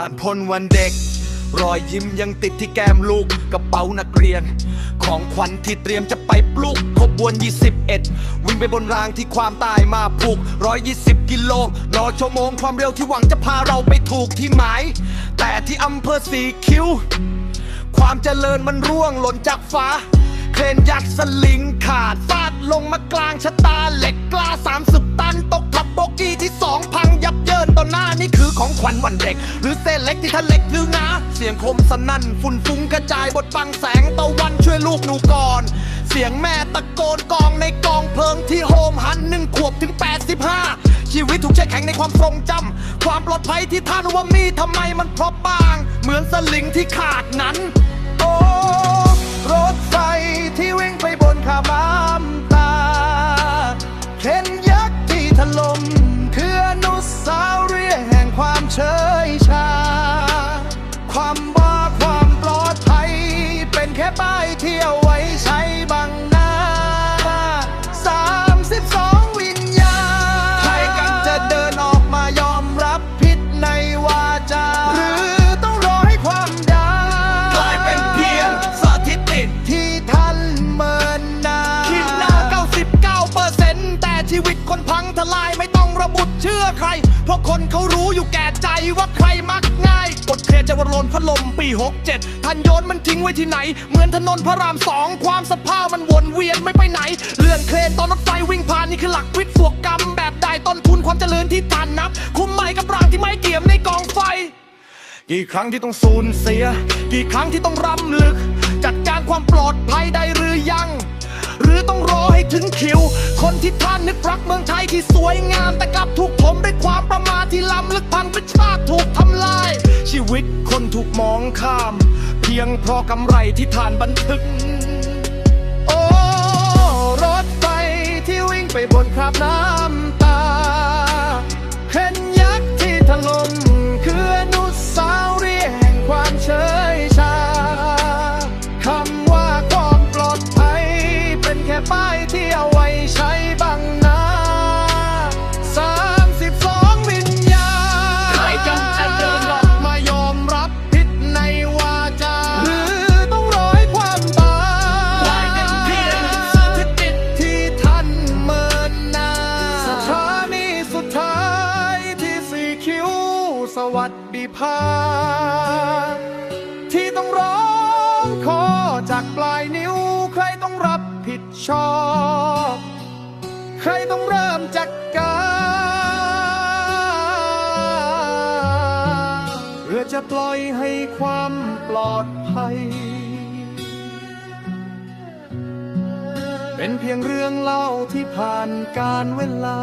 านพ้นวันเด็ก รอยยิ้มยังติดที่แก้มลูกกระเป๋านักเรียน ของขวัญที่เตรียมจะไปปลุกขบวน 21 วิ่งไปบนรางที่ความตายมาผูก 120 กิโลรอชั่วโมงความเร็วที่หวังจะพาเราไปถูกที่หมาย แต่ที่อำเภอสีคิ้ว ความเจริญมันร่วงหล่นจากฟ้าเครนยักษ์สลิงขาดฟาดลงมากลางชะตาเหล็กกล้า 30 ตัน ตกทับโบกี้ที่สองพังยับเยิน หน้านี่คือของขวัญวันเด็ก หรือเส้นเล็กที่ทะเล็กหรือหนาเสียงคมสนั่นฝุ่นฟุ้งกระจายบทบังแสงตะวันช่วยลูกหนูก่อน เสียงแม่ตะโกนกองในกองเพลิงที่โฮมหันหนึ่งขวบถึง 85 ชีวิตถูกแช่แข็งในความทรงจำความปลอดภัยที่ท่านว่ามีทำไมมันเพราะบาง เหมือนสลิงที่ขาดนั้น โอ้รถไฟ ได้เที่ยวไว้ใช้บัง ม่ต้องระบุเชื่อใคร เพราะคนเขารู้อยู่แก่ใจว่าใครมักง่าย กดเคลียร์จะวรนพัดลมปี 67ท่านโยนมันทิ้งไว้ที่ไหน เหมือนถนนพระรามสองความสภาพมันวนเวียนไม่ไปไหนเรื่องเครนตอนรถไฟวิ่งผ่านนี่คือหลักวิทย์สวกกรรม แบบใดต้นทุนความเจริญที่ท่านนับ คุ้มไหมกับรางที่ไม่เกี่ยมในกองไฟ กี่ครั้งที่ต้องสูญเสีย กี่ครั้งที่ต้องรำลึก จัดการความปลอดภัยได้หรือยัง รือต้องรอให้ถึงคิว คนที่ท่านนึกรักเมืองไทยที่สวยงาม แต่กลับถูกถมด้วยความประมาทที่ล้ำลึกพังเป็นชาติถูกทำลาย ชีวิตคนถูกมองข้าม เพียงเพราะกำไรที่ท่านบันทึก โอ้รถไฟที่วิ่งไปบนคราบน้ำตาเห็นยักษ์ที่ถล่ม วัสดีภาพที่ต้องร้องขอจากปลายนิ้ว ใครต้องรับผิดชอบ ใครต้องเริ่มจัดการเพื่อจะปล่อยให้ความปลอดภัย เป็นเพียงเรื่องเล่าที่ผ่านการเวลา